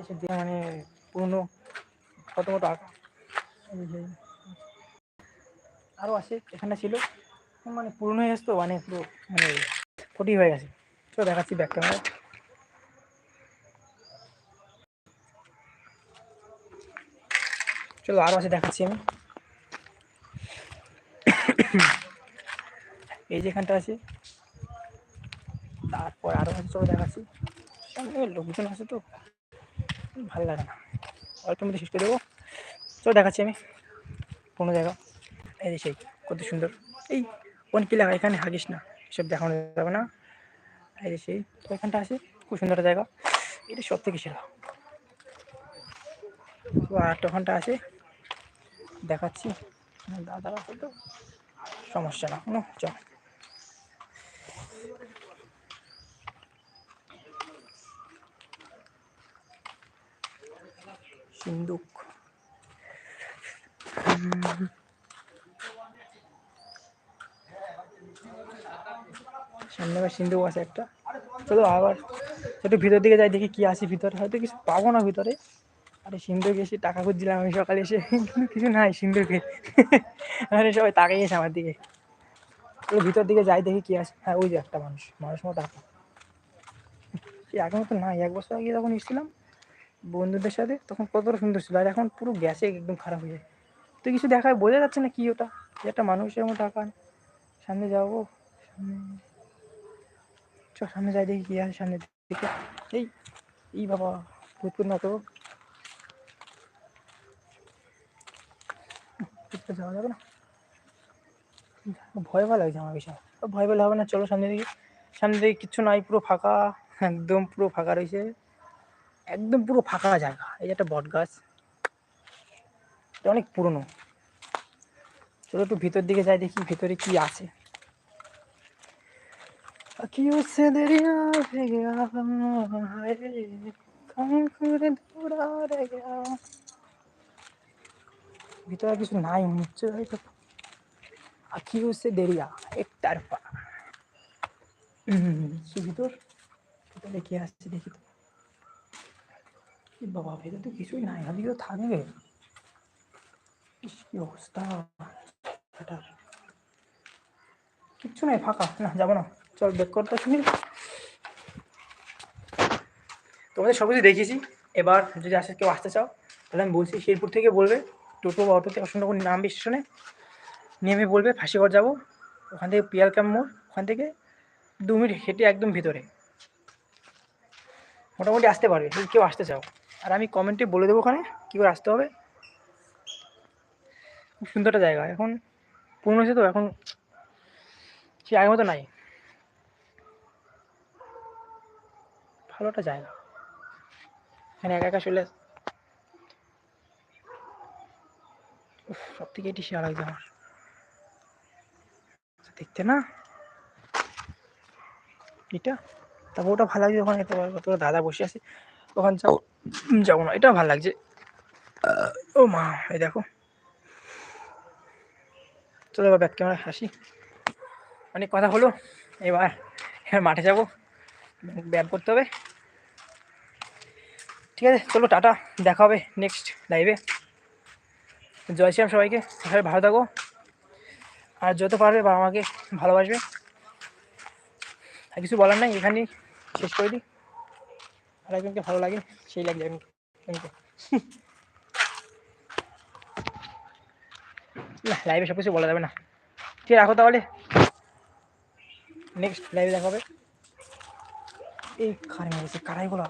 এসে মানে পুরনো কত মতো আঁকা আরও আছে, এখানে ছিল। মানে পুরনো হয়ে গেছে তো মানে পুরো মানে ফটি হয়ে গেছে। তো দেখাচ্ছি ব্যাক ক্যামেরা চলো আরও আছে, দেখাচ্ছি আমি। এই যেখানটা আছে, তারপর আরও আছে, চলো দেখাচ্ছি। সামনে লোকজন আছে তো। ভালো লাগে না। অল্পের মধ্যে শেষ করে দেবো। চলো দেখাচ্ছি আমি কোনো জায়গা। এই যে সেই, কত সুন্দর। এই, কোন কি লাগা, এখানে হাগিস না। এসব দেখানো যাবে না। এই যে সেই, তো এখানটা আছে, খুব সুন্দর জায়গা। এটা সব থেকে সেরা। তো একটা ওখানটা আছে। দেখাচ্ছি। দাদা আছে তো সমস্যা না। চল। সিন্দুক। সামনে আবার সিন্ধুক আছে একটা। চলো আবার একটু ভিতর দিকে যাই, দেখি কি আছে ভিতরে। হয়তো কিছু পাবো না ভিতরে। আরে সিন্ধুক এসে টাকা খুঁজছিলাম আমি সকালে এসে। কিন্তু কিছু নাই সিন্ধুকে। আরে সবাই তাকাই গেছে আমার দিকে। চলো ভিতর দিকে যাই, দেখি কি আছে। হ্যাঁ ওই যে একটা মানুষ। মানুষ মতো টাকা আগের মতো নাই, এক বছর আগে যখন এসেছিলাম বন্ধুদের সাথে, তখন কতটা সুন্দর ছিল। আর এখন পুরো গ্যাসে একদম খারাপ হয়ে যায়। তো কিছু দেখায় বোঝা যাচ্ছে না কি ওটা। যে একটা মানুষের মতো টাকা সামনে যাব সামনে। চ সামনে যাই দেখি কি আছে সামনে দিকে এই এই বাবা ভূতপুর না তো যাওয়া যাবে না। ভয় ভালো লাগছে আমার বিষয়। ভয় পেলে হবে না, চলো সামনে দিকে সামনে দিকে কিচ্ছু নাই, পুরো ফাঁকা। একদম পুরো ফাঁকা রয়েছে। একদম পুরো ফাঁকা জায়গা। এই একটা বট গাছ এটা অনেক পুরনো। চলো একটু ভিতর দিকে যাই, দেখি ভিতরে কি আছে। কি হচ্ছে দেরি ভিতরে কিছু নাই হচ্ছে, হয়তো। হচ্ছে দেরিয়া একটার পা। ভিতর। ভিতরে কি আসছে দেখি তো। বাবা ভেতরে তো কিছুই নাই কেউ থাকবে কি অবস্থা কিচ্ছু নাই ফাঁকা না যাব না চল বেক করতে শুনি তোমাদের সব কিছু দেখিয়েছি এবার যদি আসে কেউ আসতে চাও তাহলে আমি বলছি শেরপুর থেকে বলবে টোটো বা অটোতে অসংখ্য নামবে স্টেশনে নেমে বলবে ফাঁসিগড় যাব ওখান থেকে পিয়াল ক্যাম্প মোড়, ওখান থেকে দু মিনিট হেঁটে একদম ভিতরে। মোটামুটি আসতে পারবে, যদি কেউ আসতে চাও। আর আমি কমেন্টে বলে দেবো ওখানে কী করে আসতে হবে। খুব সুন্দর একটা জায়গা। এখন পুরনো হয়েছে তো, এখন সে আগের মতো নাই। ভালো একটা জায়গা। এখানে একা একা চলে সব থেকে এটি শেয়ার লাগছে আমার। দেখতে না। এটা? তারপর ওটা ভালো লাগছে ওখানে দাদা বসে আছে। ওখানে যাও। যাব না এটা ভালো লাগছে। ও মা, এই দেখো। চলো এবার ব্যাক ক্যামেরা আসি। অনেক কথা হলো, এবার মাঠে যাব। ব্যায়াম করতে হবে। ঠিক আছে, চলো টাটা, দেখা হবে নেক্সট লাইভে জয় শ্রীরাম সবাইকে, সবাই ভালো থাকো। আর যত পারবে বাবা মাকে ভালোবাসবে। আর কিছু বলার নাই, এখানেই শেষ করে দিই। আর একজনকে ভালো লাগে সেই লাগে একজনকে না লাইভে সব কিছু বলা যাবে না। ঠিক রাখো তাহলে। নেক্সট লাইভে দেখা হবে। এই খারে মেরেছে, কারাইগুলো।